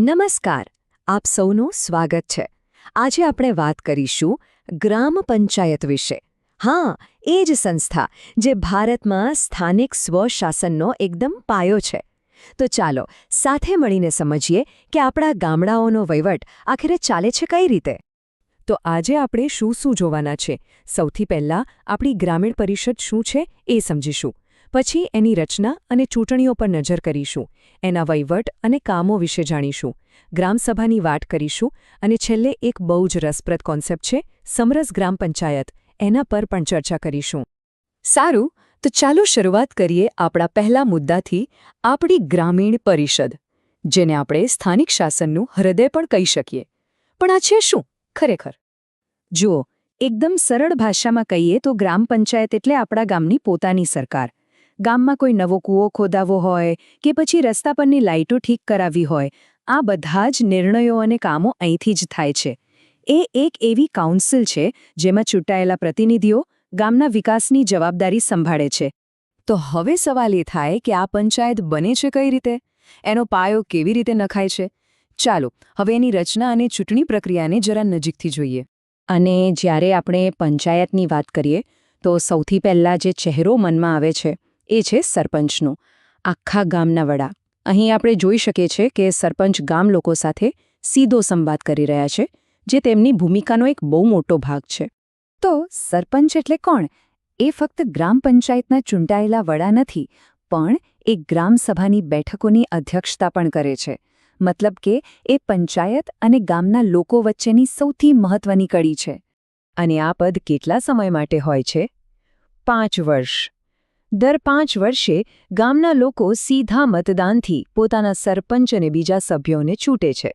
નમસ્કાર, આપ સૌનું સ્વાગત છે. આજે આપણે વાત કરીશું ગ્રામ પંચાયત વિશે. હા, એ જ સંસ્થા જે ભારતમાં સ્થાનિક સ્વશાસનનો એકદમ પાયો છે. તો ચાલો, સાથે મળીને સમજીએ કે આપણા ગામડાઓનો વહીવટ આખરે ચાલે છે કઈ રીતે? તો આજે આપણે શું શું જોવાના છે? સૌથી પહેલાં આપણી ગ્રામીણ પરિષદ શું છે એ સમજીશું. પછી એની રચના અને ચૂંટણીઓ પર નજર કરીશું, એના વહીવટ અને કામો વિશે જાણીશું, ગ્રામસભાની વાત કરીશું અને છેલ્લે એક બહુ જ રસપ્રદ કોન્સેપ્ટ છે, સમરસ ગ્રામ પંચાયત, એના પર પણ ચર્ચા કરીશું. સારું, તો ચાલો શરૂઆત કરીએ આપણા પહેલા મુદ્દાથી, આપણી ગ્રામીણ પરિષદ, જેને આપણે સ્થાનિક શાસનનું હૃદય પણ કહી શકીએ. પણ આ છે શું? ખરેખર? જુઓ, એકદમ સરળ ભાષામાં કહીએ તો ગ્રામ પંચાયત એટલે આપણા ગામની પોતાની સરકાર ગામમાં કોઈ નવો કૂવો ખોદાવવો હોય કે પછી રસ્તા પરની લાઇટો ઠીક કરાવવી હોય, આ બધા જ નિર્ણયો અને કામો અહીંથી જ થાય છે. એ એક એવી કાઉન્સિલ છે જેમાં ચૂંટાયેલા પ્રતિનિધિઓ ગામના વિકાસની જવાબદારી સંભાળે છે. તો હવે સવાલ એ થાય કે આ પંચાયત બને છે કઈ રીતે? એનો પાયો કેવી રીતે નખાય છે? ચાલો, હવે એની રચના અને ચૂંટણી પ્રક્રિયાને જરા નજીકથી જોઈએ. અને જ્યારે આપણે પંચાયતની વાત કરીએ, તો સૌથી પહેલાં જે ચહેરો મનમાં આવે છે એ છે સરપંચનું. આખા ગામના વડા. અહીં આપણે જોઈ શકીએ છીએ કે સરપંચ ગામ લોકો સાથે સીધો સંવાદ કરી રહ્યા છે, જે તેમની ભૂમિકાનો એક બહુ મોટો ભાગ છે. તો સરપંચ એટલે કોણ? એ ફક્ત ગ્રામ પંચાયતના ચૂંટાયેલા વડા નથી, પણ એ ગ્રામસભાની બેઠકોની અધ્યક્ષતા પણ કરે છે. મતલબ કે એ પંચાયત અને ગામના લોકો વચ્ચેની સૌથી મહત્વની કડી છે. અને આ પદ કેટલા સમય માટે હોય છે? પાંચ વર્ષ. દર પાંચ વર્ષે ગામના લોકો સીધા મતદાનથી પોતાના સરપંચ અને બીજા સભ્યોને છૂટે છે.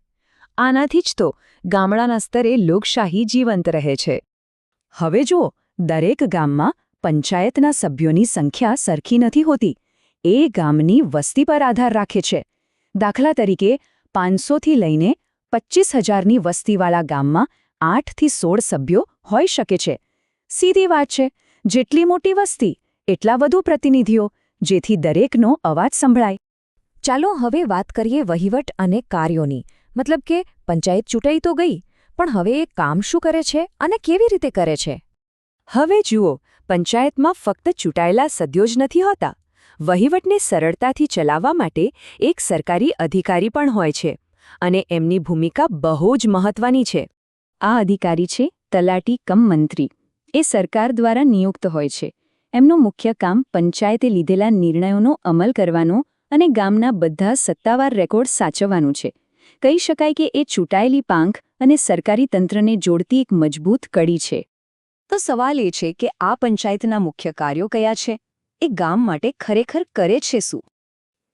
આનાથી જ તો ગામડાના સ્તરે લોકશાહી જીવંત રહે છે. હવે જુઓ, દરેક ગામમાં પંચાયતના સભ્યોની સંખ્યા સરખી નથી હોતી. એ ગામની વસ્તી પર આધાર રાખે છે. દાખલા તરીકે, પાંચસોથી લઈને પચ્ચીસ હજારની વસ્તીવાળા ગામમાં આઠથી સોળ સભ્યો હોઈ શકે છે. સીધી વાત છે, જેટલી મોટી વસ્તી એટલા વધુ પ્રતિનિધિઓ, જેથી દરેકનો અવાજ સંભળાય. ચાલો હવે વાત કરીએ વહીવટ અને કાર્યોની. મતલબ કે, પંચાયત ચૂંટાઈ તો ગઈ, પણ હવે એ કામ શું કરે છે અને કેવી રીતે કરે છે? હવે જુઓ, પંચાયતમાં ફક્ત ચૂંટાયેલા સદસ્યો જ નથી હોતા. વહીવટને સરળતાથી ચલાવવા માટે એક સરકારી અધિકારી પણ હોય છે અને એમની ભૂમિકા બહુ જ મહત્વની છે. આ અધિકારી છે, તલાટી કમ મંત્રી. એ સરકાર દ્વારા નિયુક્ત હોય છે. એમનું મુખ્ય કામ પંચાયતે લીધેલા નિર્ણયોનો અમલ કરવાનો અને ગામના બધા સત્તાવાર રેકોર્ડ સાચવવાનું છે. કહી શકાય કે એ ચૂંટાયેલી પાંખ અને સરકારી તંત્રને જોડતી એક મજબૂત કડી છે. તો સવાલ એ છે કે આ પંચાયતના મુખ્ય કાર્યો કયા છે? એ ગામ માટે ખરેખર કરે છે શું?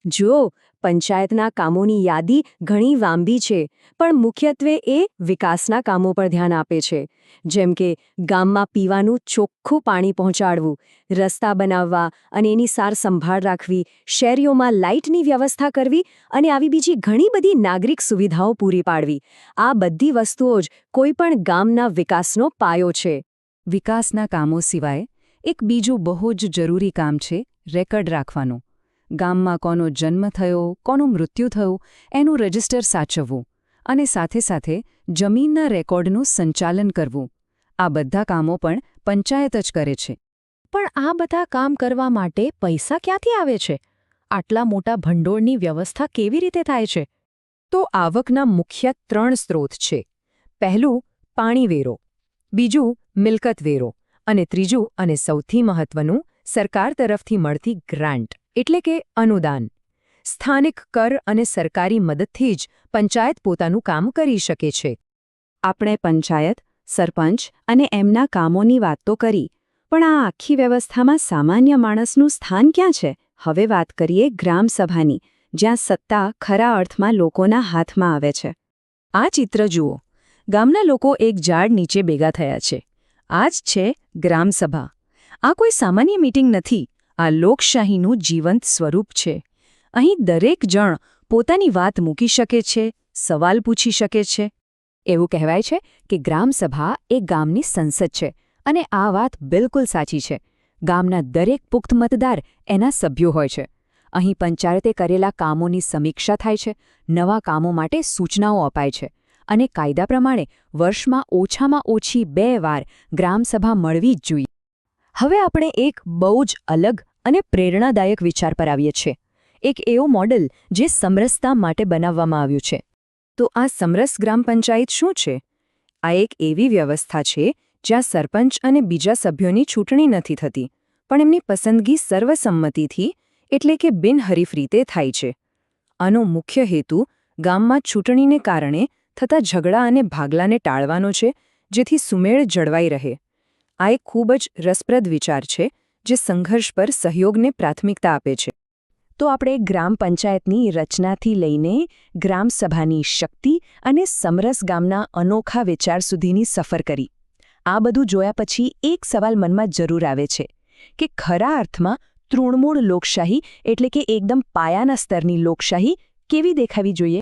જો પંચાયતના કામોની યાદી ઘણી વાંબી છે, પણ મુખ્યત્વે એ વિકાસના કામો પર ધ્યાન આપે છે. જેમ કે, ગામમાં પીવાનું ચોખ્ખું પાણી પહોંચાડવું, રસ્તા બનાવવા અને એની સાર સંભાળ રાખવી, શેરીઓમાં લાઇટની વ્યવસ્થા કરવી અને આવી બીજી ઘણી બધી નાગરિક સુવિધાઓ પૂરી પાડવી. આ બધી વસ્તુઓ જ કોઈપણ ગામના વિકાસનો પાયો છે. વિકાસના કામો સિવાય એક બીજું બહુ જ જરૂરી કામ છે, રેકર્ડ રાખવાનું. ગામમાં કોનો જન્મ થયો, કોનું મૃત્યુ થયું, એનું રજિસ્ટર સાચવવું અને સાથે સાથે જમીનના રેકોર્ડનું સંચાલન કરવું. આ બધા કામો પણ પંચાયત જ કરે છે. પણ આ બધા કામ કરવા માટે પૈસા ક્યાંથી આવે છે? આટલા મોટા ભંડોળની વ્યવસ્થા કેવી રીતે થાય છે? તો આવકના મુખ્ય ત્રણ સ્ત્રોત છે. પહેલું, પાણીવેરો. બીજું મિલકત વેરો અને ત્રીજું અને સૌથી મહત્વનું, સરકાર તરફથી મળતી ગ્રાન્ટ. એટલે કે અનુદાન. સ્થાનિક કર અને સરકારી મદદથી જ પંચાયત પોતાનું કામ કરી શકે છે. આપણે પંચાયત, સરપંચ અને એમના કામોની વાત તો કરી, પણ આ આખી વ્યવસ્થામાં સામાન્ય માણસનું સ્થાન ક્યાં છે? હવે વાત કરીએ ગ્રામસભાની જ્યાં સત્તા ખરા અર્થમાં લોકોના હાથમાં આવે છે. આ ચિત્ર જુઓ. ગામના લોકો એક ઝાડ નીચે ભેગા થયા છે. આ જ છે ગ્રામસભા આ કોઈ સામાન્ય મીટિંગ નથી. આ લોકશાહીનું જીવંત સ્વરૂપ છે. અહીં દરેક જણ પોતાની વાત મૂકી શકે છે, સવાલ પૂછી શકે છે. એવું કહેવાય છે કે ગ્રામસભા એ ગામની સંસદ છે અને આ વાત બિલકુલ સાચી છે. ગામના દરેક પુખ્ત મતદાર એના સભ્યો હોય છે. અહીં પંચાયતે કરેલા કામોની સમીક્ષા થાય છે, નવા કામો માટે સૂચનાઓ અપાય છે અને કાયદા પ્રમાણે વર્ષમાં ઓછામાં ઓછી બે વાર ગ્રામસભા મળવી જ જોઈએ. હવે આપણે એક બહુ જ અલગ અને પ્રેરણાદાયક વિચાર પર આવીએ છીએ. એક એવો મોડલ જે સમરસતા માટે બનાવવામાં આવ્યું છે. તો આ સમરસ ગ્રામ પંચાયત શું છે? આ એક એવી વ્યવસ્થા છે જ્યાં સરપંચ અને બીજા સભ્યોની ચૂંટણી નથી થતી, પણ એમની પસંદગી સર્વસંમતિથી એટલે કે બિનહરીફ રીતે થાય છે. આનો મુખ્ય હેતુ ગામમાં ચૂંટણીને કારણે થતા ઝઘડા અને ભાગલાને ટાળવાનો છે, જેથી સુમેળ જળવાઈ રહે. આ એક ખૂબ જ રસપ્રદ વિચાર છે જે સંઘર્ષ પર સહયોગને પ્રાથમિકતા આપે છે. તો આપણે ગ્રામ પંચાયતની રચનાથી લઈને ગ્રામસભાની શક્તિ અને સમરસ ગામના અનોખા વિચાર સુધીની સફર કરી. આ બધું જોયા પછી એક સવાલ મનમાં જરૂર આવે છે, કે ખરા અર્થમાં તૃણમૂળ લોકશાહી એટલે કે એકદમ પાયાના સ્તરની લોકશાહી કેવી દેખાવી જોઈએ?